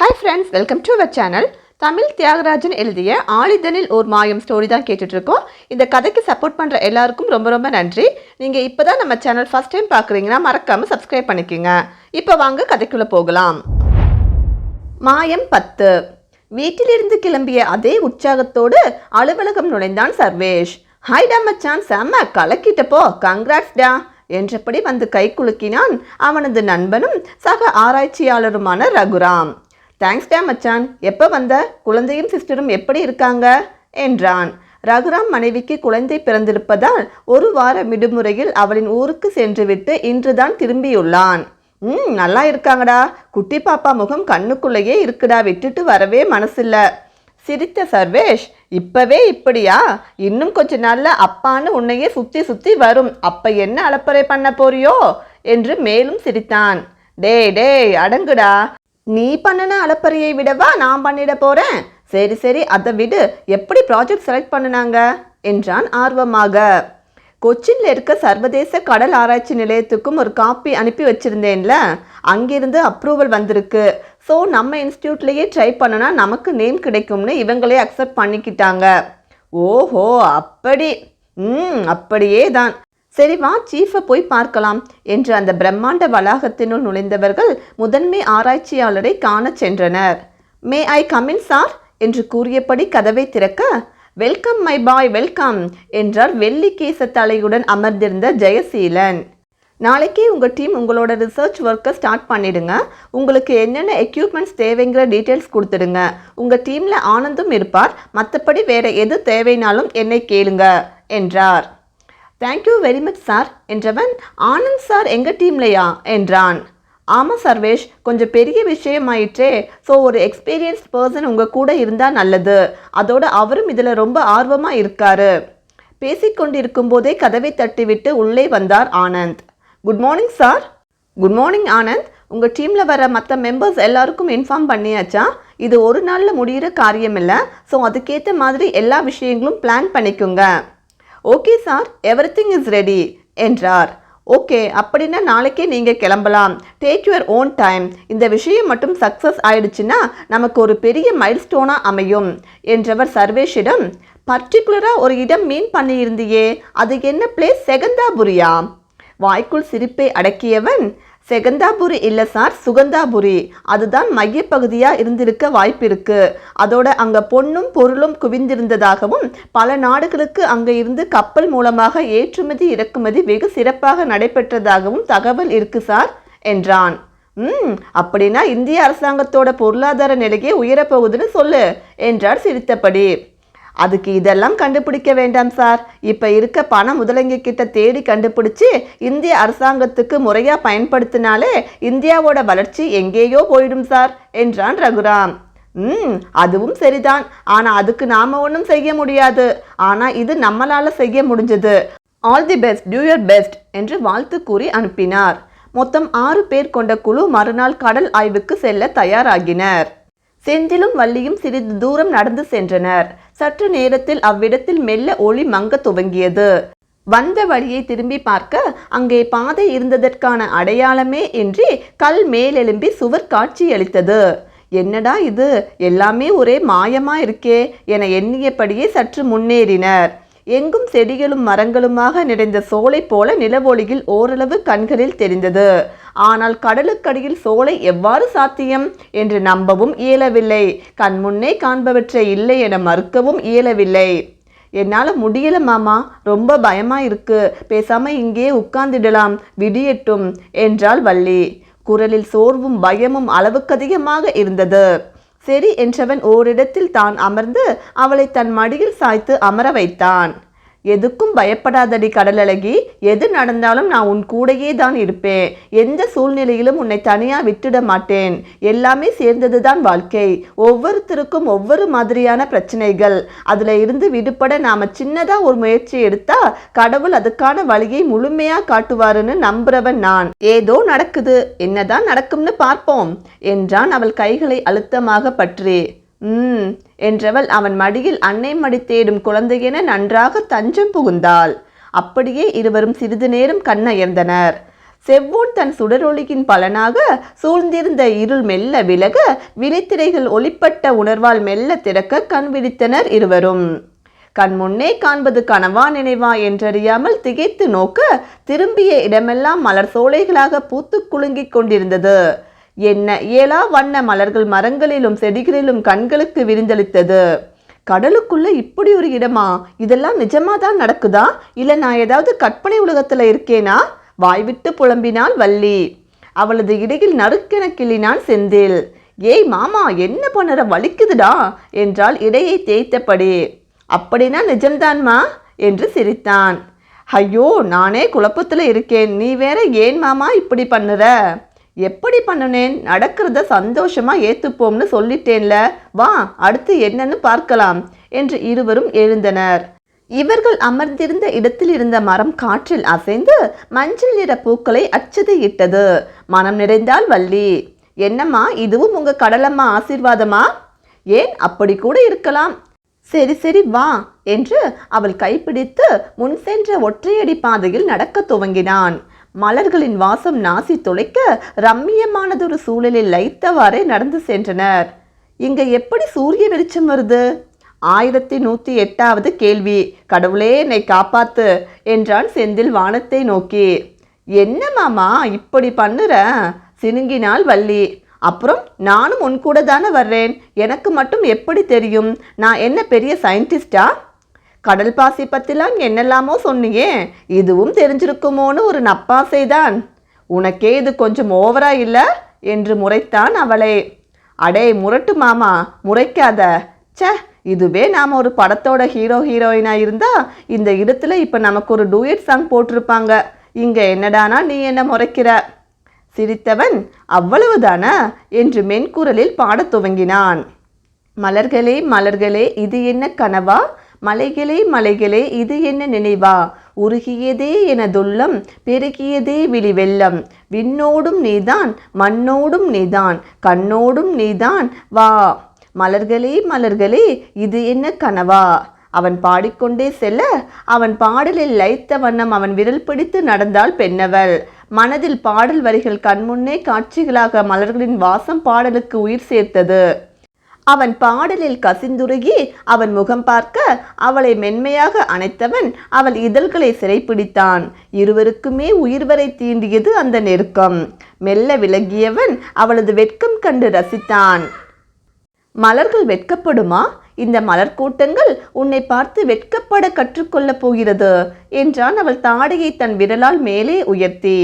Hi friends welcome to our channel Tamil Thiyagarajan எழுதிய ஆளிதனில் ஒரு மாயம் ஸ்டோரி தான் கேட்டுட்ருக்கோம் இந்த கதைக்கு சப்போர்ட் பண்ணுற எல்லாருக்கும் ரொம்ப ரொம்ப நன்றி. நீங்கள் இப்போ தான் நம்ம சேனல் ஃபஸ்ட் டைம் பார்க்குறீங்கன்னா மறக்காமல் சப்ஸ்கிரைப் பண்ணிக்கோங்க. இப்போ வாங்க கதைக்குள்ளே போகலாம். மாயம் பத்து. வீட்டிலிருந்து கிளம்பிய அதே உற்சாகத்தோடு அலுவலகம் நுழைந்தான் சர்வேஷ். ஹாய்டா மச்சான் செம்ம கலக்கிட்டப்போ கங்க்ராட்ஸ்டா என்றபடி வந்து கை குலுக்கினான் அவனது நண்பனும் சக ஆராய்ச்சியாளருமான ரகுராம். தேங்க்ஸ்டா மச்சான். எப்போ வந்த? குழந்தையும் சிஸ்டரும் எப்படி இருக்காங்க? என்றான். ரகுராம் மனைவிக்கு குழந்தை பிறந்திருப்பதால் ஒரு வார விடுமுறையில் அவளின் ஊருக்கு சென்றுவிட்டு இன்றுதான் திரும்பியுள்ளான். ம் நல்லா இருக்காங்கடா. குட்டி பாப்பா முகம் கண்ணுக்குள்ளேயே இருக்குடா. விட்டுட்டு வரவே மனசில்ல. சிரித்த சர்வேஷ் இப்பவே இப்படியா? இன்னும் கொஞ்ச நாள்ல அப்பான்னு உன்னையே சுத்தி சுத்தி வரும். அப்ப என்ன அலப்பறை பண்ண போறியோ? என்று மேலும் சிரித்தான். டே டேய் அடங்குடா. நீ பண்ணின அலப்பறையை விடவா நான் பண்ணிட போகிறேன் சரி சரி அதை விடு. எப்படி ப்ராஜெக்ட் செலக்ட் பண்ணுனாங்க? என்றான் ஆர்வமாக. கொச்சின்ல இருக்க சர்வதேச கடல் ஆராய்ச்சி நிலையத்துக்கும் ஒரு காப்பி அனுப்பி வச்சுருந்தேன்ல. அங்கிருந்து அப்ரூவல் வந்திருக்கு. ஸோ நம்ம இன்ஸ்டியூட்லேயே ட்ரை பண்ணனா நமக்கு நேம் கிடைக்கும்னு இவங்களே அக்செப்ட் பண்ணிக்கிட்டாங்க. ஓஹோ அப்படி. ம் அப்படியே தான் சரி வா சீஃபை போய் பார்க்கலாம் என்று அந்த பிரம்மாண்ட வளாகத்தினுள் நுழைந்தவர்கள் முதன்மை ஆராய்ச்சியாளரை காணச் சென்றனர். மே ஐ கமின் சார் என்று கூறியபடி கதவை திறக்க வெல்கம் மை பாய் வெல்கம் என்றார் வெள்ளி கேச தலையுடன் அமர்ந்திருந்த ஜெயசீலன். நாளைக்கே உங்கள் டீம் உங்களோட ரிசர்ச் ஒர்க்கை ஸ்டார்ட் பண்ணிடுங்க. உங்களுக்கு என்னென்ன எக்யூப்மெண்ட்ஸ் தேவைங்கிற டீட்டெயில்ஸ் கொடுத்துடுங்க. உங்கள் டீமில் ஆனந்தும் இருப்பார். மற்றபடி வேறு எது தேவைனாலும் என்னை கேளுங்க என்றார். தேங்க்யூ வெரி மச் சார் என்றவன் ஆனந்த் சார் எங்கள் டீம்லையா என்றான். ஆமாம் சர்வேஷ் கொஞ்சம் பெரிய விஷயமாயிற்றே. ஸோ ஒரு எக்ஸ்பீரியன்ஸ்ட் பர்சன் உங்கள் கூட இருந்தால் நல்லது. அதோடு அவரும் இதில் ரொம்ப ஆர்வமாக இருக்காரு. பேசிக்கொண்டிருக்கும் போதே கதவை தட்டிவிட்டு உள்ளே வந்தார் Anand. Good morning sir good morning Anand. உங்கள் டீமில் வர மற்ற மெம்பர்ஸ் எல்லாருக்கும் இன்ஃபார்ம் பண்ணியாச்சா? இது ஒரு நாளில் முடிகிற காரியம் இல்லை ஸோ அதுக்கேற்ற மாதிரி எல்லா விஷயங்களும் பிளான் பண்ணிக்கோங்க. Okay sir everything is ready என்றார். ஓகே அப்படின்னா நாளைக்கே நீங்கள் கிளம்பலாம். டேக் யுவர் ஓன் டைம் இந்த விஷயம் மட்டும் சக்ஸஸ் ஆயிடுச்சுன்னா நமக்கு ஒரு பெரிய மைல்ஸ்டோனாக அமையும் என்றவர் சர்வேஷிடம் பர்டிகுலராக ஒரு இடம் மீன் பண்ணியிருந்தியே அது என்ன பிளேஸ் செகந்தாபுரியா? வாய்க்குள் சிரிப்பை அடக்கியவன் செகந்தாபுரி இல்லை சார் சுகந்தாபுரி அதுதான் மையப்பகுதியாக இருந்திருக்க வாய்ப்பிருக்கு. அதோட அங்கே பொன்னும் பொருளும் குவிந்திருந்ததாகவும் பல நாடுகளுக்கு அங்கே இருந்து கப்பல் மூலமாக ஏற்றுமதி இறக்குமதி வெகு சிறப்பாக நடைபெற்றதாகவும் தகவல் இருக்கு சார் என்றான். ம் அப்படின்னா இந்திய அரசாங்கத்தோட பொருளாதார நிலையே உயரப்போகுதுன்னு சொல்லு என்றார் சிரித்தபடி. அதுக்கு இதெல்லாம் கண்டுபிடிக்க வேண்டாம் சார் இப்போ இருக்க பணம் முதலங்க கிட்ட தேடி கண்டுபிடிச்சி இந்திய அரசாங்கத்துக்கு முறையாக பயன்படுத்தினாலே இந்தியாவோட வளர்ச்சி எங்கேயோ போயிடும் சார் என்றான் ரகுராம். ம் அதுவும் சரிதான். ஆனால் அதுக்கு நாம் ஒன்றும் செய்ய முடியாது. ஆனால் இது நம்மளால் செய்ய முடிஞ்சது. All the best do your best என்று வாழ்த்து கூறி அனுப்பினார். மொத்தம் ஆறு பேர் கொண்ட குழு மறுநாள் கடல் ஆய்வுக்கு செல்ல தயாராகினர். செந்திலும் வள்ளியும் சிறிது தூரம் நடந்து சென்றனர். சற்று நேரத்தில் அவ்விடத்தில் மெல்ல ஒளி மங்க துவங்கியது. வந்த வழியை திரும்பி பார்க்க அங்கே பாதை இருந்ததற்கான அடையாளமே இன்றி கல் மேலெலும்பி சுவர் காட்சியளித்தது என்னடா இது? எல்லாமே ஒரே மாயமா இருக்கே என எண்ணியபடியே சற்று முன்னேறினர். எங்கும் செடிகளும் மரங்களுமாக நிறைந்த சோலை போல நிலவொளியில் ஓரளவு கண்களில் தெரிந்தது. ஆனால் கடலுக்கடியில் சோலை எவ்வாறு சாத்தியம் என்று நம்பவும் இயலவில்லை. கண்முன்னே காண்பவற்றை இல்லை என மறுக்கவும் இயலவில்லை. என்னால் முடியல மாமா. ரொம்ப பயமா இருக்கு. பேசாம இங்கே உட்கார்ந்திடலாம். விடியட்டும் என்றாள் வள்ளி. குரலில் சோர்வும் பயமும் அளவுக்கதிகமாக இருந்தது. சரி என்றவன் ஓரிடத்தில் தான் அமர்ந்து அவளை தன் மடியில் சாய்த்து அமர வைத்தான். எதுக்கும் பயப்படாதடி கடலழகி. எது நடந்தாலும் நான் உன் கூடையே தான் இருப்பேன். எந்த சூழ்நிலையிலும் உன்னை தனியாக விட்டுட மாட்டேன். எல்லாமே சேர்ந்தது தான் வாழ்க்கை. ஒவ்வொருத்தருக்கும் ஒவ்வொரு மாதிரியான பிரச்சனைகள். அதில் இருந்து விடுபட நாம் சின்னதாக ஒரு முயற்சி எடுத்தா கடவுள் அதுக்கான வழியை முழுமையாக காட்டுவாருன்னு நம்புறவன் நான். ஏதோ நடக்குது. என்னதான் நடக்கும்னு பார்ப்போம். என்றான் அவள் கைகளை அழுத்தமாக பற்றி. ம் என்றவள் அவன் மடியில் அன்னை மடி தேடும் குழந்தையென நன்றாக தஞ்சம் புகுந்தாள். அப்படியே இருவரும் சிறிது நேரம் கண்ணயர்ந்தனர். செவ்வூன் தன் சுடரொளியின் பலனாக சூழ்ந்திருந்த இருள் மெல்ல விலக விழித்திரைகள் ஒளிப்பட்ட உணர்வால் மெல்ல திறக்க கண் விழித்தனர் இருவரும். கண் முன்னே காண்பது கனவா நினைவா என்றறியாமல் திகைத்து நோக்க திரும்பிய இடமெல்லாம் மலர் சோலைகளாக பூத்து குலுங்கிக் கொண்டிருந்தது. என்ன ஏலா வண்ண மலர்கள் மரங்களிலும் செடிகளிலும் கண்களுக்கு விரிந்தளித்தது. கடலுக்குள்ள இப்படி ஒரு இடமா? இதெல்லாம் நிஜமா தான் நடக்குதா? இல்லை நான் ஏதாவது கற்பனை உலகத்தில் இருக்கேனா? வாய்விட்டு புலம்பினாள் வள்ளி. அவளது இடையில் நறுக்கென கிள்ளினான் செந்தில். ஏய் மாமா என்ன பண்ணுற வலிக்குதுடா? என்றால் இடையை தேய்த்தபடி. அப்படின்னா நிஜம்தான்மா? என்று சிரித்தான். ஐயோ நானே குழப்பத்தில் இருக்கேன். நீ வேற ஏன் மாமா இப்படி பண்ணுற? எப்படி பண்ணுனேன்? நடக்கிறத சந்தோஷமா ஏத்துப்போம்னு சொல்லிட்டேன்ல. வா அடுத்து என்னன்னு பார்க்கலாம் என்று இருவரும் எழுந்தனர். இவர்கள் அமர்ந்திருந்த இடத்தில் இருந்த மரம் காற்றில் அசைந்து மஞ்சள் நிற பூக்களை அச்சதை இட்டது. மனம் நிறைந்தால் வள்ளி. என்னம்மா இதுவும் உங்க கடலம்மா ஆசீர்வாதமா? ஏன் அப்படி கூட இருக்கலாம்? சரி சரி வா என்று அவள் கைப்பிடித்து முன் சென்ற ஒற்றையடி பாதையில் நடக்கத் துவங்கினான். மலர்களின் வாசம் நாசி துளைக்க ரம்மியமானதொரு சூழலில் லைத்தவாறே நடந்து சென்றனர். இங்கே எப்படி சூரிய வெளிச்சம் வருது? ஆயிரத்தி நூற்றி எட்டாவது கேள்வி. கடவுளே என்னை காப்பாத்து என்றான் செந்தில் வானத்தை நோக்கி. என்ன மாமா இப்படி பண்ணுற? சினுங்கினாள் வள்ளி. அப்புறம் நானும் உன் கூட தானே வர்றேன். எனக்கு மட்டும் எப்படி தெரியும்? நான் என்ன பெரிய சயின்டிஸ்டா கடல் பாசி பற்றிலாம் என்னெல்லாமோ சொன்னியே இதுவும் தெரிஞ்சிருக்குமோன்னு ஒரு நப்பாசைதான் உனக்கே இது கொஞ்சம் ஓவரா இல்லை? என்று முறைத்தான் அவளை. அடே முரட்டு மாமா முறைக்காத. ச்சே இதுவே நாம் ஒரு படத்தோட ஹீரோ ஹீரோயினாக இருந்தா இந்த இடத்துல இப்போ நமக்கு ஒரு டூயட் சாங் போட்டிருப்பாங்க. இங்கே என்னடானா நீ என்ன முறைக்கிற? சிரித்தவன் அவ்வளவுதானா என்று மென்குரலில் பாடத் துவங்கினான். மலர்களே மலர்களே இது என்ன கனவா? மலைகளே மலைகளே இது என்ன நினைவா? உருகியதே எனதுள்ளம் பெருகியதே விழி வெள்ளம் விண்ணோடும் நீதான் மண்ணோடும் நீதான் கண்ணோடும் நீதான். வா மலர்களே மலர்களே இது என்ன கனவா? அவன் பாடிக்கொண்டே செல்ல அவன் பாடலில் லைத்த வண்ணம் அவன் விரல் பிடித்து நடந்தாள் பெண்ணவள். மனதில் பாடல் வரிகள் கண்முன்னே காட்சிகளாக மலர்களின் வாசம் பாடலுக்கு உயிர் சேர்த்தது. அவன் பாடலில் கசிந்துருகி அவன் முகம் பார்க்க அவளை மென்மையாக அணைத்தவன் அவள் இதழ்களை சிறைப்பிடித்தான். இருவருக்குமே உயிர் வரை தீண்டியது அந்த நெருக்கம். மெல்ல விலகியவன் அவளது வெட்கம் கண்டு ரசித்தான். மலர்கள் வெட்கப்படுமா? இந்த மலர் கூட்டங்கள் உன்னை பார்த்து வெட்கப்பட கற்றுக்கொள்ளப் போகிறது என்றான் அவள் தாடையை தன் விரலால் மேலே உயர்த்தி.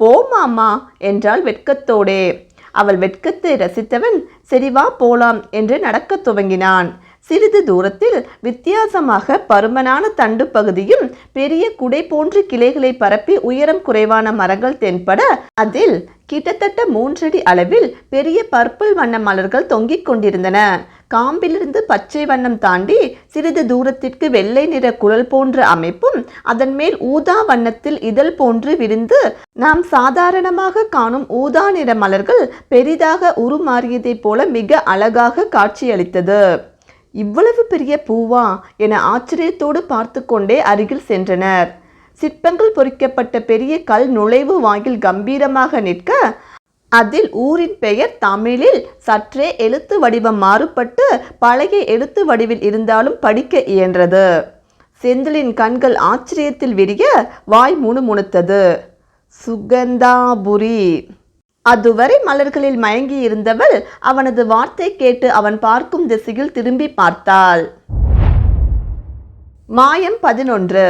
போ மாமா என்றாள் வெட்கத்தோடே. அவள் வெட்கத்தை ரசித்தவன் சரிவா போலாம் என்று நடக்கத் துவங்கினான். சிறிது தூரத்தில் வித்தியாசமாக பருமனான தண்டு பகுதியும் பெரிய குடை போன்ற கிளைகளை பரப்பி உயரம் குறைவான மரங்கள் தென்பட அதில் கிட்டத்தட்ட மூன்றடி அளவில் பெரிய பர்பிள் வண்ண மலர்கள் தொங்கிக் கொண்டிருந்தன. காம்பிலிருந்து பச்சை வண்ணம் தாண்டி சிறிது தூரத்திற்கு வெள்ளை நிற குழல் போன்ற அமைப்பும் அதன் மேல் ஊதா வண்ணத்தில் இதழ் போன்று விரிந்து நாம் சாதாரணமாக காணும் ஊதா நிற மலர்கள் பெரிதாக உருமாறியதைப் போல மிக அழகாக காட்சியளித்தது. இவ்வளவு பெரிய பூவா என ஆச்சரியத்தோடு பார்த்து கொண்டே அருகில் சென்றனர். சிற்பங்கள் பொறிக்கப்பட்ட பெரிய கல் நுழைவு வாயில் கம்பீரமாக நிற்க அதில் ஊரின் பெயர் தமிழில் சற்றே எழுத்து வடிவம் மாறுபட்டு பழைய எழுத்து வடிவில் இருந்தாலும் படிக்க இயன்றது. செந்திலின் கண்கள் ஆச்சரியத்தில் விரிய வாய் முணுமுணுத்தது. சுகந்தாபுரி. அதுவரை மலர்களில் மயங்கி இருந்தவள் அவனது வார்த்தை கேட்டு அவன் பார்க்கும் திசையில் திரும்பி பார்த்தாள். மாயம் பதினொன்று.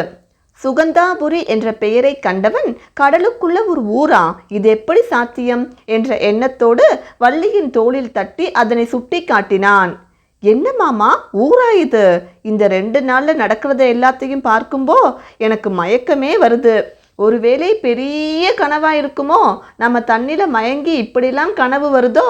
சுகந்தாபுரி என்ற பெயரை கண்டவன் கடலுக்குள்ள ஒரு ஊரா இது எப்படி சாத்தியம்? என்ற எண்ணத்தோடு வள்ளியின் தோளில் தட்டி அதனை சுட்டி காட்டினான். என்ன மாமா ஊரா இது? இந்த ரெண்டு நாள்ல நடக்கிறத எல்லாத்தையும் பார்க்கும்போ எனக்கு மயக்கமே வருது. ஒருவேளை பெரிய கனவாக இருக்குமோ? நம்ம தண்ணில மயங்கி இப்படிலாம் கனவு வருதோ?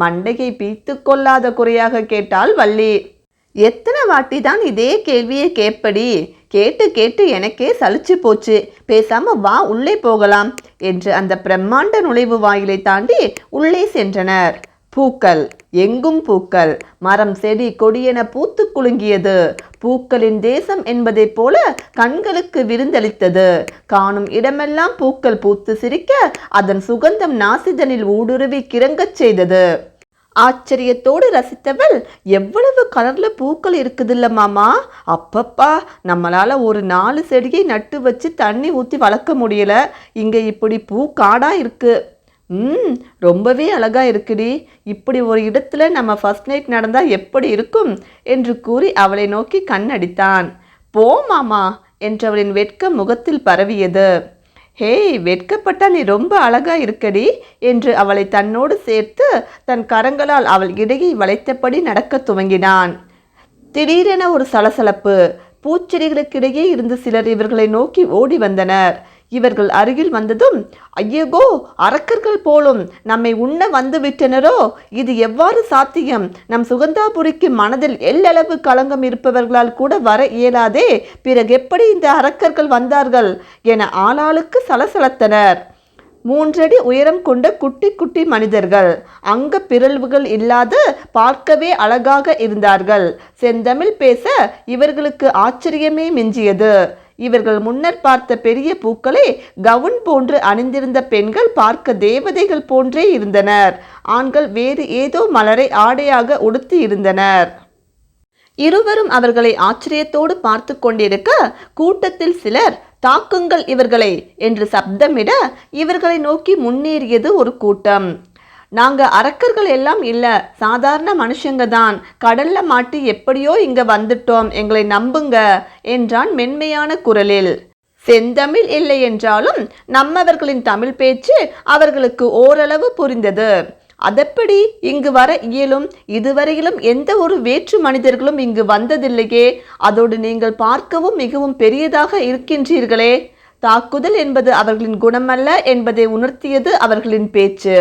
மண்டையை பீத்து கொள்ளாத குறையாக கேட்டாள் வள்ளி. எத்தனை வாட்டி தான் இதே கேள்வியை கேட்படி கேட்டு கேட்டு எனக்கே சலிச்சு போச்சு. பேசாம வா உள்ளே போகலாம் என்று அந்த பிரம்மாண்ட நுழைவு வாயிலை தாண்டி உள்ளே சென்றனர். பூக்கள். எங்கும் பூக்கள். மரம் செடி கொடியென பூத்து குலுங்கியது. பூக்களின் தேசம் என்பதைப் போல கண்களுக்கு விருந்தளித்தது. காணும் இடமெல்லாம் பூக்கள் பூத்து சிரிக்க அதன் சுகந்தம் நாசிதனில் ஊடுருவி கிறங்கச் செய்தது. ஆச்சரியத்தோடு ரசித்தவள் எவ்வளவு கலர்ல பூக்கள் இருக்குதுல்ல மாமா? அப்பப்பா நம்மளால ஒரு நாலு செடியை நட்டு வச்சு தண்ணி ஊற்றி வளர்க்க முடியல. இங்க இப்படி பூ காடா இருக்கு. ம் ரொம்பவே அழகாக இருக்குடி. இப்படி ஒரு இடத்துல நம்ம ஃபர்ஸ்ட் நைட் நடந்தால் எப்படி இருக்கும்? என்று கூறி அவளை நோக்கி கண்ணடித்தான். போ மாமா என்றவளின் வெட்கம் முகத்தில் பரவியது. ஹேய் வெட்கப்பட்டா நீ ரொம்ப அழகா இருக்கடி என்று அவளை தன்னோடு சேர்த்து தன் கரங்களால் அவள் இடையை வளைத்தபடி நடக்க துவங்கினான். திடீரென ஒரு சலசலப்பு. பூச்செடிகளுக்கிடையே இருந்து சிலர் இவர்களை நோக்கி ஓடி வந்தனர். இவர்கள் அருகில் வந்ததும் ஐயகோ அரக்கர்கள் போலும் நம்மை உண்ண வந்து விட்டனரோ இது எவ்வாறு சாத்தியம்? நம் சுகந்தாபுரிக்கு மனதில் எல்லளவு களங்கம் இருப்பவர்களால் கூட வர இயலாதே. பிறகு எப்படி இந்த அரக்கர்கள் வந்தார்கள்? என ஆளாளுக்கு சலசலத்தனர். மூன்றடி உயரம் கொண்ட குட்டி குட்டி மனிதர்கள் அங்க பிறழ்வுகள் இல்லாத பார்க்கவே அழகாக இருந்தார்கள். செந்தமிழ் பேச இவர்களுக்கு ஆச்சரியமே மிஞ்சியது. இவர்கள் முன்னர் பார்த்த பெரிய பூக்களை கவுன் போன்று அணிந்திருந்த பெண்கள் பார்க்க தேவதைகள் போன்றே இருந்தனர். ஆண்கள் வேறு ஏதோ மலரை ஆடையாக உடுத்தி இருந்தனர். இருவரும் அவர்களை ஆச்சரியத்தோடு பார்த்து கொண்டிருக்க கூட்டத்தில் சிலர் தாக்குங்கள் இவர்களை என்று சப்தமிட இவர்களை நோக்கி முன்னேறியது ஒரு கூட்டம். நாங்கள் அரக்கர்கள் எல்லாம் இல்லை. சாதாரண மனுஷங்க தான். கடல்ல மாட்டி எப்படியோ இங்க வந்துட்டோம். எங்களை நம்புங்க என்றான் மென்மையான குரலில். செந்தமிழ் இல்லை என்றாலும் நம்மவர்களின் தமிழ் பேச்சு அவர்களுக்கு ஓரளவு புரிந்தது. அதெப்படி இங்கு வர இயலும்? இதுவரையிலும் எந்த ஒரு வேற்று மனிதர்களும் இங்கு வந்ததில்லையே. அதோடு நீங்கள் பார்க்கவும் மிகவும் பெரியதாக இருக்கின்றீர்களே. தாக்குதல் என்பது அவர்களின் குணமல்ல என்பதை உணர்த்தியது அவர்களின் பேச்சு.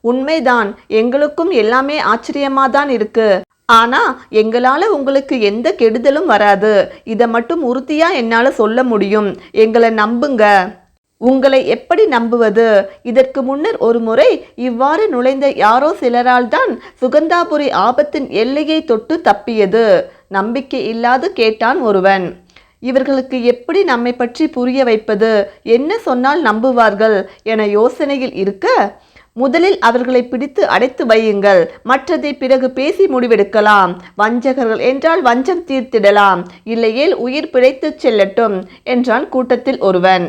உண்மைதான். எங்களுக்கும் எல்லாமே ஆச்சரியமாதான் இருக்கு. ஆனா எங்களால உங்களுக்கு எந்த கெடுதலும் வராது. இதை மட்டும் உறுதியா என்னால சொல்ல முடியும். எங்களை நம்புங்க. உங்களை எப்படி நம்புவது? இதற்கு முன்னர் ஒரு முறை இவ்வாறு நுழைந்த யாரோ சிலரால் தான் சுகந்தாபுரி ஆபத்தின் எல்லையை தொட்டு தப்பியது. நம்பிக்கை இல்லாது கேட்டான் ஒருவன். இவர்களுக்கு எப்படி நம்மை பற்றி புரிய வைப்பது? என்ன சொன்னால் நம்புவார்கள்? என யோசனையில் இருக்க முதலில் அவர்களை பிடித்து அடைத்து வையுங்கள். மற்றதை பிறகு பேசி முடிவெடுக்கலாம். வஞ்சகர்கள் என்றால் வஞ்சம் தீர்த்திடலாம். இல்லையேல் உயிர் பிழைத்துச் செல்லட்டும் என்றான் கூட்டத்தில் ஒருவன்.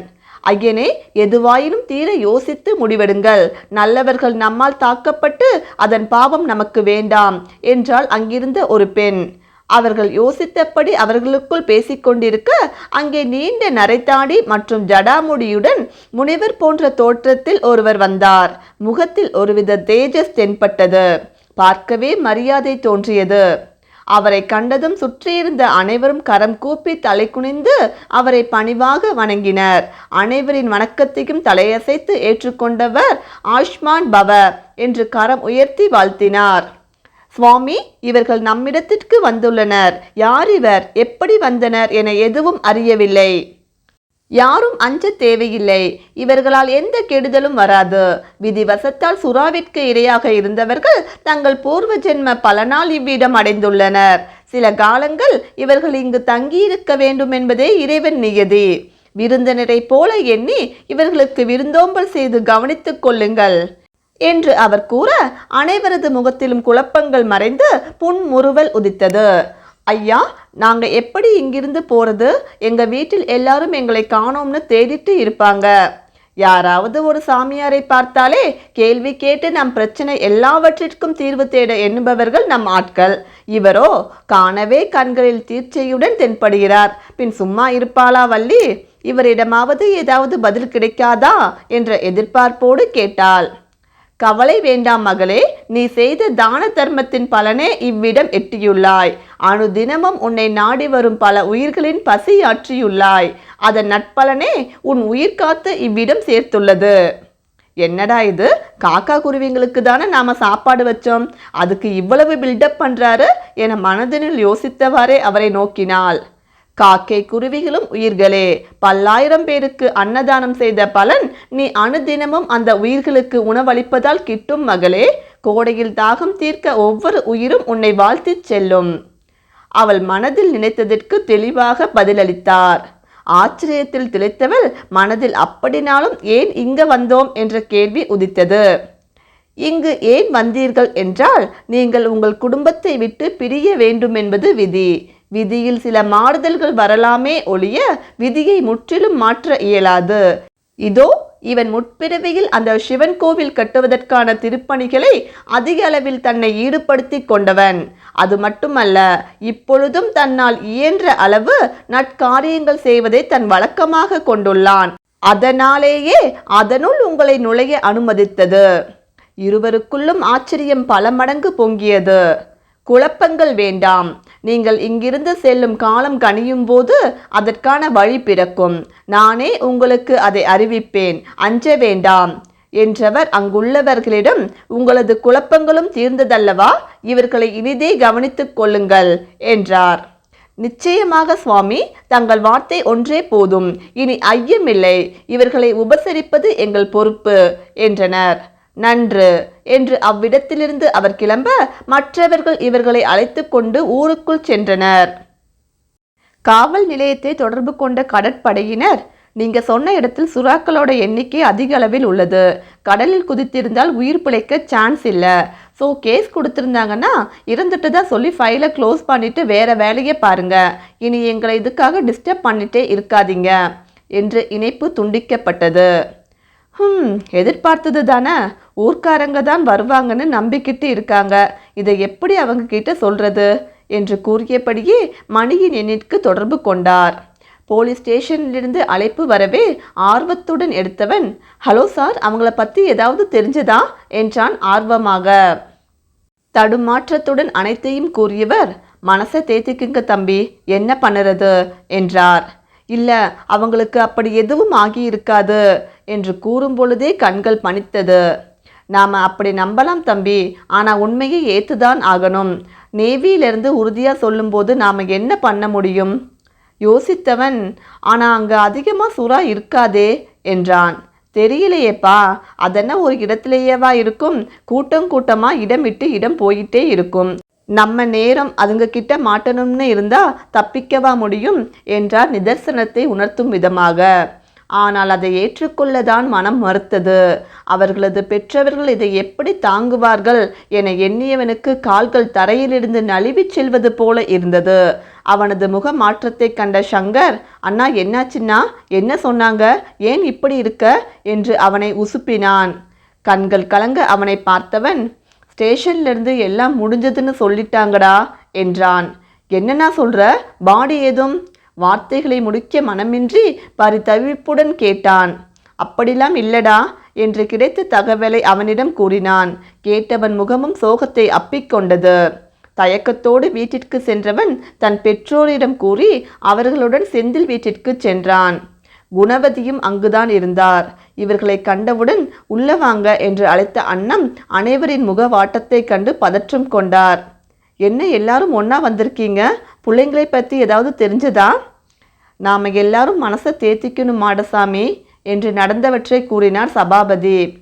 ஐயனே எதுவாயினும் தீர யோசித்து முடிவெடுங்கள். நல்லவர்கள் நம்மால் தாக்கப்பட்டு அதன் பாவம் நமக்கு வேண்டாம் என்றால் அங்கிருந்த ஒரு பெண். அவர்கள் யோசித்தபடி அவர்களுக்குள் பேசிக்கொண்டிருக்க அங்கே நீண்ட நரைத்தாடி மற்றும் ஜடாமுடியுடன் முனிவர் போன்ற தோற்றத்தில் ஒருவர் வந்தார். முகத்தில் ஒருவித தேஜஸ் தென்பட்டது. பார்க்கவே மரியாதை தோன்றியது. அவரை கண்டதும் சுற்றியிருந்த அனைவரும் கரம் கூப்பி தலை குனிந்து அவரை பணிவாக வணங்கினர். அனைவரின் வணக்கத்தையும் தலையசைத்து ஏற்றுக்கொண்டவர் ஆயுஷ்மான் பவ என்று கரம் உயர்த்தி வாழ்த்தினார். சுவாமி இவர்கள் நம்மிடத்திற்கு வந்துள்ளனர். யார் இவர்? எப்படி வந்தனர் என எதுவும் அறியவில்லை. யாரும் அஞ்ச தேவையில்லை. இவர்களால் எந்த கெடுதலும் வராது. விதிவசத்தால் சுறாவிற்கு இரையாக இருந்தவர்கள் தங்கள் பூர்வ ஜென்ம பலனால் இவ்விடம் அடைந்துள்ளனர். சில காலங்கள் இவர்கள் இங்கு தங்கியிருக்க வேண்டும் என்பதே இறைவன் நியதி. விருந்தினரை போல எண்ணி இவர்களுக்கு விருந்தோம்பல் செய்து கவனித்துக் கொள்ளுங்கள். என்று அவர் கூற அனைவரது முகத்திலும் குழப்பங்கள் மறைந்து புன்முறுவல் உதித்தது. ஐயா நாங்கள் எப்படி இங்கிருந்து போறது? எங்க வீட்டில் எல்லாரும் எங்களை காணோம்னு தேடிட்டு இருப்பாங்க. யாராவது ஒரு சாமியாரை பார்த்தாலே கேள்வி கேட்டு நம் பிரச்சனை எல்லாவற்றிற்கும் தீர்வு தேட எண்ணுபவர்கள் நம் ஆட்கள். இவரோ காணவே கண்களில் தீர்ச்சையுடன் தென்படுகிறார். பின் சும்மா இருப்பாளா வள்ளி? இவரிடமாவது ஏதாவது பதில் கிடைக்காதா? என்ற எதிர்பார்ப்போடு கேட்டாள். கவலை வேண்டாம் மகளே நீ செய்த தான தர்மத்தின் பலனே இவ்விடம் எட்டியுள்ளாய். அனுதினமும் உன்னை நாடி வரும் பல உயிர்களின் பசி ஆற்றியுள்ளாய். அதன் நட்பலனே உன் உயிர் காத்து இவ்விடம் சேர்த்துள்ளது. என்னடா இது? காக்கா குருவிங்களுக்கு தானே நாம சாப்பாடு வச்சோம். அதுக்கு இவ்வளவு பில்டப் பண்றாரு? என மனதினில் யோசித்தவாறே அவரை நோக்கினாள். காக்கை குருவிகளும் உயிர்களே. பல்லாயிரம் பேருக்கு அன்னதானம் செய்த பலன் நீ அனுதினமும் அந்த உயிர்களுக்கு உணவளிப்பதால் கிட்டும் மகளே. கோடையில் தாகம் தீர்க்க ஒவ்வொரு உயிரும் உன்னை வாழ்த்திச் செல்லும். அவள் மனதில் நினைத்ததற்கு தெளிவாக பதிலளித்தார். ஆச்சரியத்தில் திளைத்தவள் மனதில் அப்படினாலும் ஏன் இங்கு வந்தோம்? என்ற கேள்வி உதித்தது. இங்கு ஏன் வந்தீர்கள்? என்றால் நீங்கள் உங்கள் குடும்பத்தை விட்டு பிரிய வேண்டும் என்பது விதி. விதியில் சில மாறுதல்கள் வரலாமே ஒழிய விதியை முற்றிலும் மாற்ற இயலாது. இதோ இவன் முற்பிறவியில் அந்த சிவன் கோவில் கட்டுவதற்கான திருப்பணிகளை அதிக அளவில் தன்னை ஈடுபடுத்திக் கொண்டவன். அது மட்டுமல்ல இப்பொழுதும் தன்னால் இயன்ற அளவு நற்காரியங்கள் செய்வதை தன் வழக்கமாக கொண்டுள்ளான். அதனாலேயே அதனுள் உங்களை நுழைய அனுமதித்தது. இருவருக்குள்ளும் ஆச்சரியம் பல மடங்கு பொங்கியது. குழப்பங்கள் வேண்டாம். நீங்கள் இங்கிருந்து செல்லும் காலம் கனியும் போது அதற்கான வழி பிறக்கும். நானே உங்களுக்கு அதை அறிவிப்பேன். அஞ்ச வேண்டாம். என்றவர் அங்குள்ளவர்களிடம் உங்களது குழப்பங்களும் தீர்ந்ததல்லவா? இவர்களை இனிதே கவனித்துக் கொள்ளுங்கள் என்றார். நிச்சயமாக சுவாமி தங்கள் வார்த்தை ஒன்றே போதும். இனி ஐயமில்லை. இவர்களை உபசரிப்பது எங்கள் பொறுப்பு என்றனர். நன்று என்று அவ்விடத்திலிருந்து அவர் கிளம்ப மற்றவர்கள் இவர்களை அழைத்து கொண்டு ஊருக்குள் சென்றனர். காவல் நிலையத்தை தொடர்பு கொண்ட கடற்படையினர் நீங்க சொன்ன இடத்தில் சுறாக்களோட எண்ணிக்கை அதிக அளவில் உள்ளது. கடலில் குதித்திருந்தால் உயிர் பிழைக்க சான்ஸ் இல்லை. ஸோ கேஸ் கொடுத்துருந்தாங்கன்னா இருந்துட்டு தான் சொல்லி ஃபைலை க்ளோஸ் பண்ணிட்டு வேற வேலையை பாருங்க. இனி எங்களை இதுக்காக டிஸ்டர்ப் பண்ணிட்டே இருக்காதீங்க. என்று இணைப்பு துண்டிக்கப்பட்டது. ஹம் எதிர்பார்த்தது தானே? ஊர்க்காரங்க தான் வருவாங்கன்னு நம்பிக்கிட்டு இருக்காங்க. இதை எப்படி அவங்க கிட்ட சொல்றது? என்று கூறியபடியே மணியின் எண்ணிற்கு தொடர்பு கொண்டார். போலீஸ் ஸ்டேஷனிலிருந்து அழைப்பு வரவே ஆர்வத்துடன் எடுத்தவன் ஹலோ சார் அவங்கள பற்றி ஏதாவது தெரிஞ்சதா? என்றான் ஆர்வமாக. தடுமாற்றத்துடன் அனைத்தையும் கூறியவர் மனசை தேத்திக்குங்க தம்பி என்ன பண்ணுறது? என்றார். இல்லை அவங்களுக்கு அப்படி எதுவும் ஆகியிருக்காது. என்று கூறும் பொழுதே கண்கள் பணித்தது. நாம் அப்படி நம்பலாம் தம்பி ஆனால் உண்மையை ஏற்றுதான் ஆகணும். நேவியிலிருந்து உறுதியாக சொல்லும்போது நாம் என்ன பண்ண முடியும்? யோசித்தவன் ஆனால் அங்கே அதிகமாக சுறா இருக்காதே என்றான். தெரியலையேப்பா அதென்ன ஒரு இடத்திலேயேவா இருக்கும்? கூட்டம் கூட்டமாக இடம் விட்டு இடம் போயிட்டே இருக்கும். நம்ம நேரம் அதுங்க கிட்ட மாட்டணும்னு இருந்தால் தப்பிக்கவா முடியும்? என்றார் நிதர்சனத்தை உணர்த்தும் விதமாக. ஆனால் அதை ஏற்றுக்கொள்ளதான் மனம் மறுத்தது. அவர்களது பெற்றவர்கள் இதை எப்படி தாங்குவார்கள் என எண்ணியவனுக்கு கால்கள் தரையிலிருந்து நழுவிச் செல்வது போல இருந்தது. அவனது முக மாற்றத்தை கண்ட சங்கர் அண்ணா என்னாச்சுன்னா என்ன சொன்னாங்க? ஏன் இப்படி இருக்க? என்று அவனை உசுப்பினான். கண்கள் கலங்க அவனை பார்த்தவன் ஸ்டேஷன்லேருந்து எல்லாம் முடிஞ்சதுன்னு சொல்லிட்டாங்கடா என்றான். என்னண்ணா சொல்கிற பாடி ஏதும்? வார்த்தைகளை முடிக்க மனமின்றி பரிதவிப்புடன் கேட்டான். அப்படிலாம் இல்லடா என்று கிடைத்த தகவலை அவனிடம் கூறினான். கேட்டவன் முகமும் சோகத்தை அப்பிக்கொண்டது தயக்கத்தோடு வீட்டிற்கு சென்றவன் தன் பெற்றோரிடம் கூறி அவர்களுடன் செந்தில் வீட்டிற்கு சென்றான். குணவதியும் அங்குதான் இருந்தார். இவர்களை கண்டவுடன் உள்ள வாங்க என்று அழைத்த அண்ணம் அனைவரின் முகவாட்டத்தை கண்டு பதற்றம் கொண்டார். என்ன எல்லாரும் ஒன்னா வந்திருக்கீங்க? பிள்ளைங்களை பற்றி ஏதாவது தெரிஞ்சதா? நாம எல்லாரும் மனசை தேத்திக்கணும் மாடசாமி என்று நடந்தவற்றை கூறினார் சபாபதி.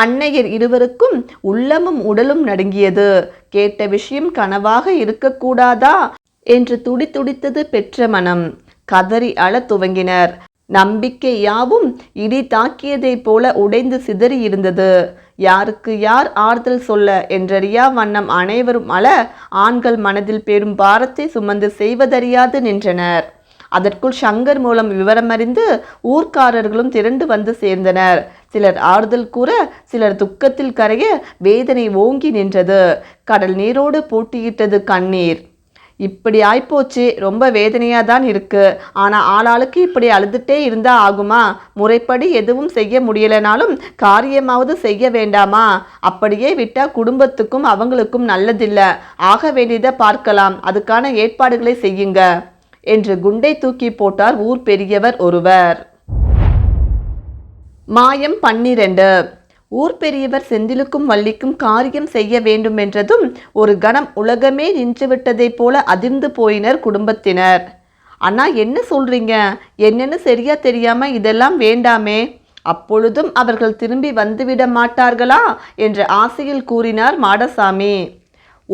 அன்னையர் இருவருக்கும் உள்ளமும் உடலும் நடுங்கியது. கேட்ட விஷயம் கனவாக இருக்கக்கூடாதா? என்று துடித்துடித்தது பெற்ற மனம். கதறி அழ துவங்கினர். நம்பிக்கை யாவும் இடி தாக்கியதைப் போல உடைந்து சிதறி இருந்தது யாருக்கு யார் ஆறுதல் சொல்ல என்றறியா வண்ணம் அனைவரும் அல ஆண்கள் மனதில் பெரும் பாரத்தை சுமந்து செய்வதறியாது நின்றனர். அதற்குள் சங்கர் மூலம் விவரமறிந்து ஊர்க்காரர்களும் திரண்டு வந்து சேர்ந்தனர். சிலர் ஆறுதல் கூற சிலர் துக்கத்தில் கரைய வேதனை ஓங்கி நின்றது. கடல் நீரோடு போட்டியிட்டது கண்ணீர். இப்படி ஆய்ப்போச்சு ரொம்ப வேதனையாக தான் இருக்குது ஆனால் ஆளாளுக்கு இப்படி அழுதுட்டே இருந்தால் ஆகுமா? முறைப்படி எதுவும் செய்ய முடியலைனாலும் காரியமாவது செய்ய வேண்டாமா? அப்படியே விட்டால் குடும்பத்துக்கும் அவங்களுக்கும் நல்லதில்லை. ஆக வேண்டியதை பார்க்கலாம். அதுக்கான ஏற்பாடுகளை செய்யுங்க என்று குண்டை தூக்கி போட்டார் ஊர் பெரியவர் ஒருவர். மாயம் பன்னிரண்டு. ஊர் பெரியவர் செந்திலுக்கும் வள்ளிக்கும் காரியம் செய்ய வேண்டுமென்றதும் ஒரு கணம் உலகமே நின்றுவிட்டதைப் போல அதிர்ந்து போயினர் குடும்பத்தினர். அண்ணா என்ன சொல்றீங்க? என்னன்னு சரியா தெரியாம இதெல்லாம் வேண்டாமே. அப்பொழுதும் அவர்கள் திரும்பி வந்துவிட மாட்டார்களா? என்ற ஆசையில் கூறினார் மாடசாமி.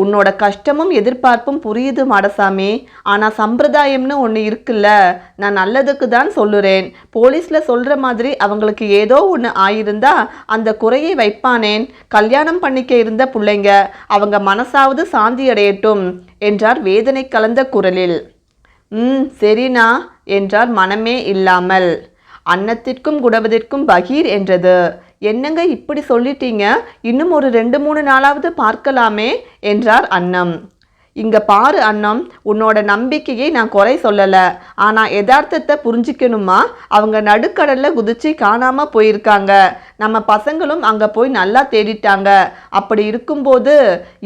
உன்னோட கஷ்டமும் எதிர்பார்ப்பும் புரியுது மாடசாமி. ஆனால் சம்பிரதாயம்னு ஒன்று இருக்குல்ல நான் நல்லதுக்கு தான் சொல்லுறேன். போலீஸில் சொல்கிற மாதிரி அவங்களுக்கு ஏதோ ஒன்று ஆயிருந்தா அந்த குறையை வைப்பானேன். கல்யாணம் பண்ணிக்க இருந்த பிள்ளைங்க அவங்க மனசாவது சாந்தி அடையட்டும் என்றார் வேதனை கலந்த குரலில். ம் சரிண்ணா என்றார் மனமே இல்லாமல். அன்னத்திற்கும் குடவதிற்கும் பகீர் என்றது. என்னங்க இப்படி சொல்லிட்டீங்க? இன்னும் ஒரு ரெண்டு மூணு நாளாவது பார்க்கலாமே என்றார் அன்னம். இங்க பாரு அண்ணம் உன்னோட நம்பிக்கையை நான் குறை சொல்லல. ஆனா யதார்த்தத்தை புரிஞ்சுக்கணுமா? அவங்க நடுக்கடல்ல குதிச்சு காணாம போயிருக்காங்க. நம்ம பசங்களும் அங்க போய் நல்லா தேடிட்டாங்க. அப்படி இருக்கும்போது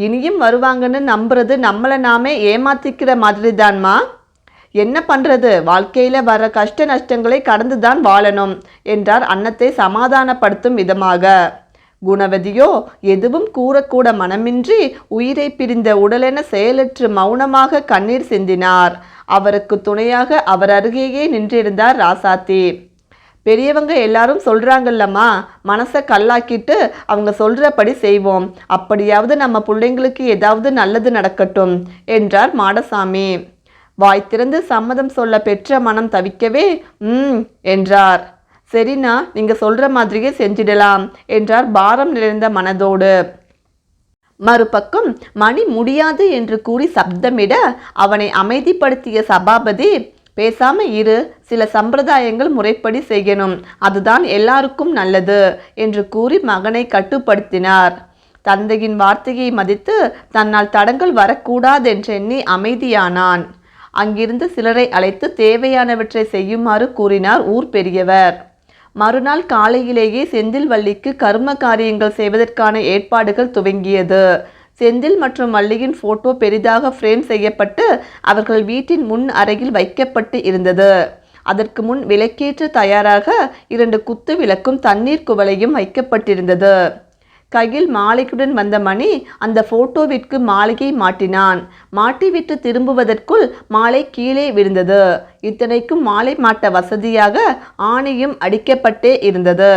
இனியும் வருவாங்கன்னு நம்புறது நம்மளை நாமே ஏமாத்திக்கிற மாதிரி தான்மா என்ன பண்ணுறது வாழ்க்கையில் வர கஷ்ட நஷ்டங்களை கடந்துதான் வாழணும் என்றார் அன்னத்தை சமாதானப்படுத்தும் விதமாக. குணவதியோ எதுவும் கூறக்கூட மனமின்றி உயிரை பிரிந்த உடலென செயலற்று மௌனமாக கண்ணீர் சிந்தினார். அவருக்கு துணையாக அவர் அருகேயே நின்றிருந்தார் ராசாத்தி. பெரியவங்க எல்லாரும் சொல்கிறாங்கல்லம்மா மனசை கல்லாக்கிட்டு அவங்க சொல்கிறபடி செய்வோம். அப்படியாவது நம்ம பிள்ளைங்களுக்கு ஏதாவது நல்லது நடக்கட்டும் என்றார் மாடசாமி. வாய் திறந்து சம்மதம் சொல்ல பெற்ற மனம் தவிக்கவே ம் என்றார். சரிண்ணா நீங்க சொல்ற மாதிரியே செஞ்சிடலாம் என்றார் பாரம் நிறைந்த மனதோடு. மறுபக்கம் மணி முடியாது என்று கூறி சப்தமிட அவனை அமைதிப்படுத்திய சபாபதி பேசாம இரு சில சம்பிரதாயங்கள் முறைப்படி செய்யணும் அதுதான் எல்லாருக்கும் நல்லது என்று கூறி மகனை கட்டுப்படுத்தினார். தந்தையின் வார்த்தையை மதித்து தன்னால் தடங்கள் வரக்கூடாதென்றெண்ணி அமைதியானான். அங்கிருந்து சிலரை அழைத்து தேவையானவற்றை செய்யுமாறு கூறினார் ஊர் பெரியவர். மறுநாள் காலையிலேயே செந்தில் வள்ளிக்கு கர்ம காரியங்கள் செய்வதற்கான ஏற்பாடுகள் துவங்கியது. செந்தில் மற்றும் வள்ளியின் போட்டோ பெரிதாக ஃப்ரேம் செய்யப்பட்டு அவர்கள் வீட்டின் முன் அறையில் வைக்கப்பட்டு இருந்தது. அதற்கு முன் விளக்கேற்ற தயாராக இரண்டு குத்து விளக்கும் தண்ணீர் குவளையும் வைக்கப்பட்டிருந்தது. கையில் மாலைக்குடன் வந்த மணி அந்த போட்டோவிற்கு மாலையை மாட்டினான். மாட்டிவிட்டு திரும்புவதற்குள் மாலை கீழே விழுந்தது. இத்தனைக்கும் மாலை மாட்ட வசதியாக ஆணியும் அடிக்கப்பட்டே இருந்தது.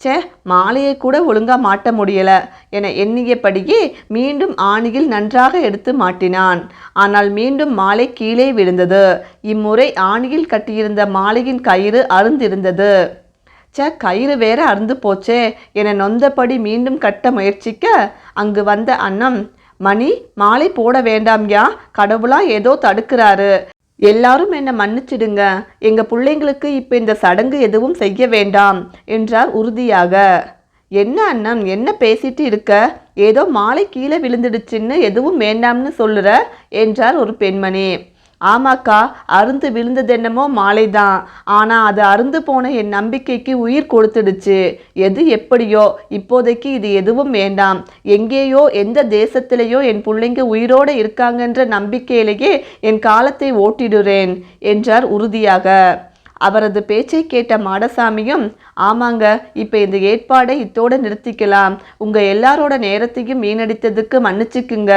ச்சே மாலையை கூட ஒழுங்கா மாட்ட முடியல என எண்ணியபடியே மீண்டும் ஆணியில் நன்றாக எடுத்து மாட்டினான். ஆனால் மீண்டும் மாலை கீழே விழுந்தது. இம்முறை ஆணியில் கட்டியிருந்த மாலையின் கயிறு அருந்திருந்தது ச்சே கயிறு வேற அறுந்து போச்சே என நொந்தபடி மீண்டும் கட்ட முயற்சிக்க அங்கு வந்த அண்ணம் மணி மாலை போட வேண்டாம்யா கடவுளா ஏதோ தடுக்கிறாரு. எல்லாரும் என்னை மன்னிச்சிடுங்க. எங்க பிள்ளைங்களுக்கு இப்போ இந்த சடங்கு எதுவும் செய்ய வேண்டாம் என்றார் உறுதியாக. என்ன அண்ணம் என்ன பேசிட்டு இருக்க? ஏதோ மாலை கீழே விழுந்துடுச்சுன்னு எதுவும் வேண்டாம்னு சொல்லுற? என்றார் ஒரு பெண்மணி. ஆமாக்கா அருந்து விழுந்ததென்னமோ மாலை தான் ஆனால் அது அருந்து போன என் நம்பிக்கைக்கு உயிர் கொடுத்துடுச்சு. எது எப்படியோ இப்போதைக்கு இது எதுவும் வேண்டாம். எங்கேயோ எந்த தேசத்திலேயோ என் பிள்ளைங்க உயிரோடு இருக்காங்கன்ற நம்பிக்கையிலேயே என் காலத்தை ஓட்டிடுறேன் என்றார் உறுதியாக. அவரது பேச்சை கேட்ட மாடசாமியும் ஆமாங்க இப்போ இந்த ஏற்பாடை இத்தோடு நிறுத்திக்கலாம். உங்கள் எல்லாரோட நேரத்தையும் வீணடித்ததுக்கு மன்னிச்சுக்குங்க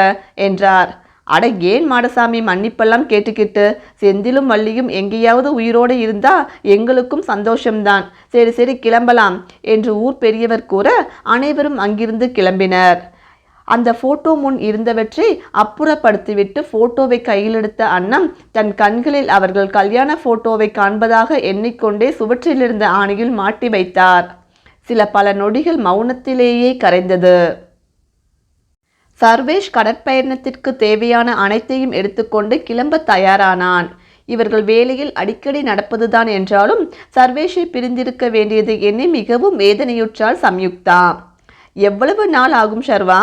என்றார். அட ஏன் மாடசாமி மன்னிப்பெல்லாம் கேட்டுக்கிட்டு? செந்திலும் வள்ளியும் எங்கேயாவது உயிரோடு இருந்தா எங்களுக்கும் சந்தோஷம்தான். சரி சரி கிளம்பலாம் என்று ஊர் பெரியவர் கூற அனைவரும் அங்கிருந்து கிளம்பினர். அந்த போட்டோ முன் இருந்தவற்றை அப்புறப்படுத்திவிட்டு போட்டோவை கையில் எடுத்த தன் கண்களில் அவர்கள் கல்யாண போட்டோவை காண்பதாக எண்ணிக்கொண்டே சுவற்றிலிருந்த ஆணையில் மாட்டி வைத்தார். சில பல நொடிகள் மௌனத்திலேயே கரைந்தது. சர்வேஷ் கடற்பயணத்திற்கு தேவையான அனைத்தையும் எடுத்துக்கொண்டு கிளம்ப தயாரானான். இவர்கள் வேலையில் அடிக்கடி நடப்பதுதான் என்றாலும் சர்வேஷை பிரிந்திருக்க வேண்டியது எண்ணி மிகவும் வேதனையுற்றாள் சம்யுக்தா. எவ்வளவு நாள் ஆகும் ஷர்வா?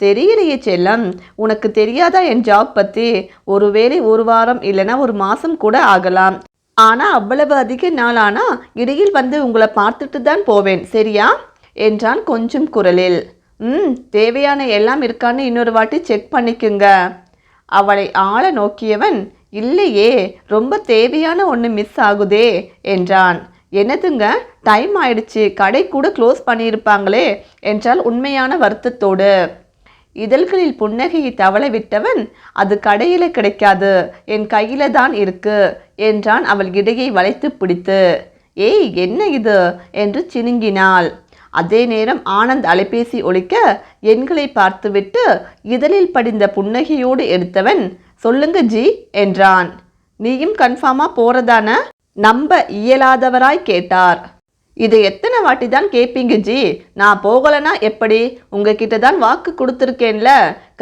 தெரியலையே செல்லம். உனக்கு தெரியாதா என் ஜாப் பற்றி ஒருவேளை ஒரு வாரம் இல்லைன்னா ஒரு மாதம் கூட ஆகலாம். ஆனால் அவ்வளவு அதிக நாள் இடையில் வந்து உங்களை பார்த்துட்டு தான் போவேன் சரியா? என்றான் கொஞ்சம் குரலில். ம் தேவையான எல்லாம் இருக்கான்னு இன்னொரு வாட்டி செக் பண்ணிக்குங்க. அவளை ஆள நோக்கியவன் இல்லையே ரொம்ப தேவையான ஒன்று மிஸ் ஆகுதே என்றான். என்னதுங்க? டைம் ஆயிடுச்சு. கடை கூட க்ளோஸ் பண்ணியிருப்பாங்களே என்றால் உண்மையான வருத்தத்தோடு. இதழ்களில் புன்னகையை தவள விட்டவன் அது கடையில் கிடைக்காது. என் கையில தான் இருக்கு என்றான் அவள் இடையை வளைத்து பிடித்து. ஏய் என்ன இது? என்று சினுங்கினாள். அதே நேரம் ஆனந்த் அலைபேசி ஒழிக்க எண்களை பார்த்துவிட்டு இதழில் படிந்த புன்னகையோடு எடுத்தவன் சொல்லுங்க ஜி என்றான். நீயும் கன்ஃபார்மா போறதான? நம்ப இயலாதவராய் கேட்டார். இதை எத்தனை வாட்டி தான் கேட்பீங்க ஜி? நான் போகலனா எப்படி? உங்ககிட்ட தான் வாக்கு கொடுத்துருக்கேன்ல.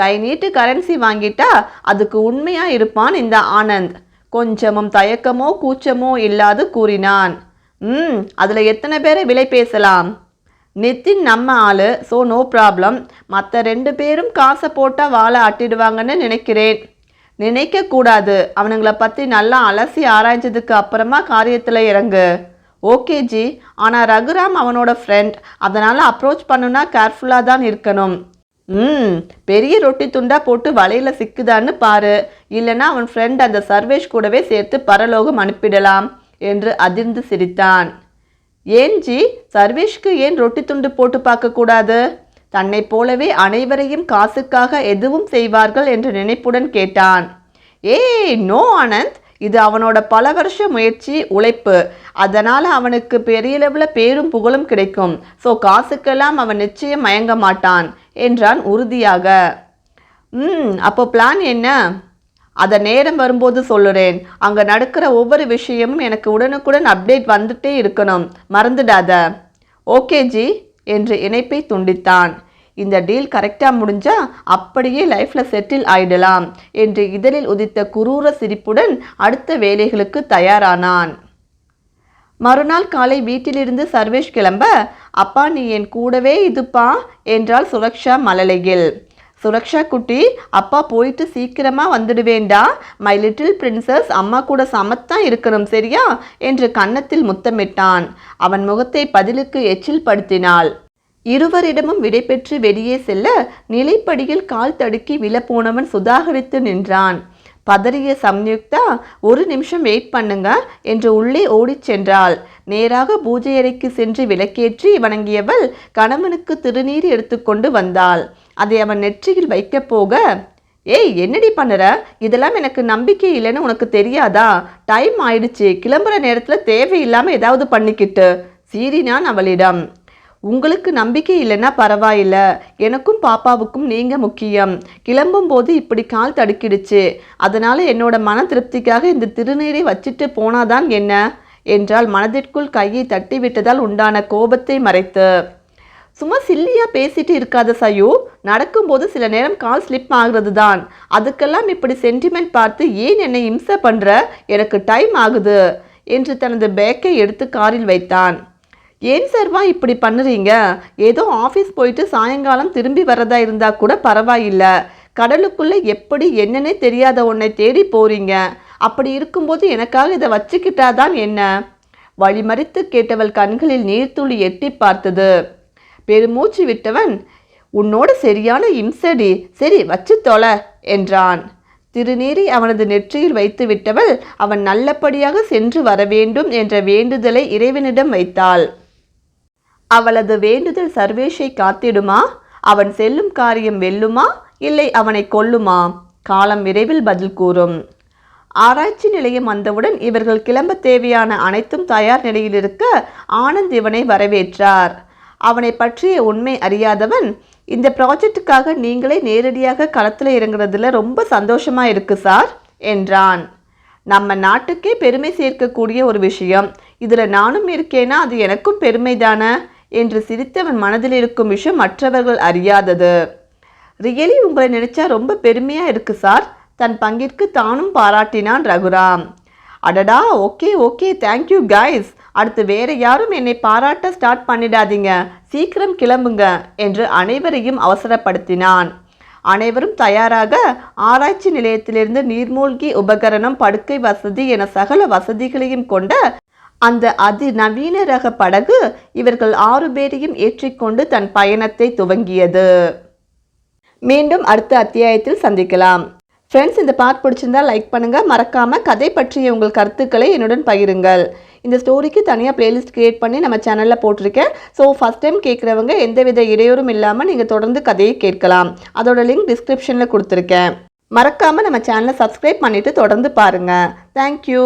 கை நீட்டு கரன்சி வாங்கிட்டா அதுக்கு உண்மையா இருப்பான் இந்த ஆனந்த். கொஞ்சமும் தயக்கமோ கூச்சமோ இல்லாது கூறினான். ம் அதில் எத்தனை பேரை விலை பேசலாம்? நித்தின் நம்ம ஆளு. ஸோ நோ ப்ராப்ளம் மற்ற ரெண்டு பேரும் காசை போட்டால் வாழை அட்டிடுவாங்கன்னு நினைக்கிறேன். நினைக்கக்கூடாது அவனுங்கள பற்றி நல்லா அலசி ஆராய்ஞ்சதுக்கு அப்புறமா காரியத்தில் இறங்கு. ஓகே ஜி. ஆனால் ரகுராம் அவனோட ஃப்ரெண்ட் அதனால் அப்ரோச் பண்ணுனா கேர்ஃபுல்லாக தான் இருக்கணும். ம் பெரிய ரொட்டி துண்டா போட்டு வலையில் சிக்குதான்னு பாரு. இல்லைன்னா அவன் ஃப்ரெண்ட் அந்த சர்வேஷ் கூடவே சேர்த்து பரலோகம் அனுப்பிடலாம் என்று அதிர்ந்து சிரித்தான். ஏன் ஜி சர்வேஷ்க்கு ஏன் ரொட்டி துண்டு போட்டு பார்க்கக்கூடாது தன்னை போலவே அனைவரையும் காசுக்காக எதுவும் செய்வார்கள் என்ற நினைப்புடன் கேட்டான். ஏய் நோ ஆனந்த் இது அவனோட பல வருஷ முயற்சி உழைப்பு. அதனால் அவனுக்கு பெரிய லெவலில் பேரும் புகழும் கிடைக்கும். ஸோ காசுக்கெல்லாம் அவன் நிச்சயம் மயங்க மாட்டான் என்றான் உறுதியாக. ம் அப்போ பிளான் என்ன? அதை நேரம் வரும்போது சொல்லுறேன். அங்கே நடக்கிற ஒவ்வொரு விஷயமும் எனக்கு உடனுக்குடன் அப்டேட் வந்துட்டே இருக்கணும். மறந்துடாத. ஓகே ஜி என்று இணைப்பை துண்டித்தான். இந்த டீல் கரெக்டாக முடிஞ்சா அப்படியே லைஃப்பில் செட்டில் ஆயிடலாம் என்று இதழில் உதித்த குரூர சிரிப்புடன் அடுத்த வேலைகளுக்கு தயாரானான். மறுநாள் காலை வீட்டிலிருந்து சர்வேஷ் கிளம்ப அப்பா நீ என் கூடவே இதுப்பா என்றாள் சுரக்ஷா மலலையில். சுரக்ஷா குட்டி அப்பா போயிட்டு சீக்கிரமாக வந்துடுவேண்டா மை லிட்டில் பிரின்சஸ் அம்மா கூட சமத்தான் இருக்கணும் சரியா என்று கன்னத்தில் முத்தமிட்டான் அவன் முகத்தை பதிலுக்கு எச்சில் படுத்தினாள் இருவரிடமும் விடைபெற்று வெளியே செல்ல நிலைப்படியில் கால் தடுக்கி விழப்போனவன் சுதாகரித்து நின்றான் பதறிய சம்யுக்தா ஒரு நிமிஷம் வெயிட் பண்ணுங்க என்று உள்ளே ஓடிச் சென்றாள் நேராக பூஜை அறைக்கு சென்று விளக்கேற்றி வணங்கியவள் கணவனுக்கு திருநீர் எடுத்துக்கொண்டு வந்தாள் அதை அவன் நெற்றியில் வைக்கப் போக ஏய் என்னடி பண்ணுற? இதெல்லாம் எனக்கு நம்பிக்கை இல்லைன்னு உனக்கு தெரியாதா? டைம் ஆயிடுச்சு. கிளம்புற நேரத்தில் தேவையில்லாமல் ஏதாவது பண்ணிக்கிட்டு சீரினான் அவளிடம். உங்களுக்கு நம்பிக்கை இல்லைன்னா பரவாயில்ல. எனக்கும் பாப்பாவுக்கும் நீங்கள் முக்கியம். கிளம்பும் போது இப்படி கால் தடுக்கிடுச்சு. அதனால் என்னோட மன திருப்திக்காக இந்த திருநீரை வச்சுட்டு போனாதான் என்ன? என்றால் மனதிற்குள் கையை தட்டி விட்டதால் உண்டான கோபத்தை மறைத்து. சும்மா சில்லியாக பேசிட்டு இருக்காத சயு. நடக்கும்போது சில நேரம் கால் ஸ்லிப் ஆகுறது தான் அதுக்கெல்லாம் இப்படி சென்டிமெண்ட் பார்த்து ஏன் என்னை இம்சை பண்ணுற எனக்கு டைம் ஆகுது என்று தனது பேக்கை எடுத்து காரில் வைத்தான். ஏன் சர்வா இப்படி பண்ணுறீங்க? ஏதோ ஆஃபீஸ் போயிட்டு சாயங்காலம் திரும்பி வரதா இருந்தால் கூட பரவாயில்ல. கடலுக்குள்ளே எப்படி என்னன்னே தெரியாத உன்னை தேடி போகிறீங்க அப்படி இருக்கும்போது எனக்காக இதை வச்சுக்கிட்டாதான் என்ன? வழிமறித்து கேட்டவள் கண்களில் நீர்த்துளி எட்டி பார்த்தது. பெருமூச்சு விட்டவன் உன்னோட சரியான இம்சடி சரி வச்சு தொலை என்றான். திருநீறி அவனது நெற்றியில் வைத்து விட்டவள் அவன் நல்லபடியாக சென்று வர வேண்டும் என்ற வேண்டுதலை இறைவனிடம் வைத்தாள். அவளது வேண்டுதல் சர்வேஷை காத்திடுமா? அவன் செல்லும் காரியம் வெல்லுமா? இல்லை அவனை கொல்லுமா? காலம் விரைவில் பதில் கூறும். ஆராய்ச்சி நிலையம் வந்தவுடன் இவர்கள் கிளம்ப தேவையான அனைத்தும் தயார் நிலையில் இருக்க ஆனந்த் இவனை வரவேற்றார். அவனை பற்றிய உண்மை அறியாதவன் இந்த ப்ராஜெக்டுக்காக நீங்களே நேரடியாக களத்தில் இறங்குறதுல ரொம்ப சந்தோஷமாக இருக்குது சார் என்றான். நம்ம நாட்டுக்கே பெருமை சேர்க்கக்கூடிய ஒரு விஷயம். இதில் நானும் இருக்கேனா அது எனக்கும் பெருமைதானே என்று சிரித்தவன் மனதில் இருக்கும் விஷயம் மற்றவர்கள் அறியாதது. ரியலி உங்களை நினைச்சா ரொம்ப பெருமையாக இருக்குது சார். தன் பங்கிற்கு தானும் பாராட்டினான் ரகுராம். அடடா ஓகே ஓகே தேங்க்யூ கைஸ் அடுத்து வேறு யாரும் என்னை பாராட்ட ஸ்டார்ட் பண்ணிடாதீங்க. சீக்கிரம் கிளம்புங்க என்று அனைவரையும் அவசரப்படுத்தினான். அனைவரும் தயாராக ஆராய்ச்சி நிலையத்திலிருந்து நீர்மூழ்கி உபகரணம் படுக்கை வசதி என சகல வசதிகளையும் கொண்ட அந்த அதிநவீன ரக படகு இவர்கள் ஆறு பேரையும் ஏற்றிக்கொண்டு தன் பயணத்தை துவங்கியது. மீண்டும் அடுத்த அத்தியாயத்தில் சந்திக்கலாம். ஃப்ரெண்ட்ஸ் இந்த பார்ட் பிடிச்சிருந்தா லைக் பண்ணுங்கள் மறக்காமல் கதை பற்றிய உங்கள் கருத்துக்களை என்னுடன் பகிருங்கள். இந்த ஸ்டோரிக்கு தனியாக பிளேலிஸ்ட் கிரியேட் பண்ணி நம்ம சேனலில் போட்டிருக்கேன். ஸோ ஃபஸ்ட் டைம் கேட்குறவங்க எந்தவித இடையூறும் இல்லாமல் நீங்கள் தொடர்ந்து கதையை கேட்கலாம். அதோட லிங்க் டிஸ்கிரிப்ஷனில் கொடுத்துருக்கேன். மறக்காமல் நம்ம சேனலை சப்ஸ்கிரைப் பண்ணிவிட்டு தொடர்ந்து பாருங்கள் தேங்க்யூ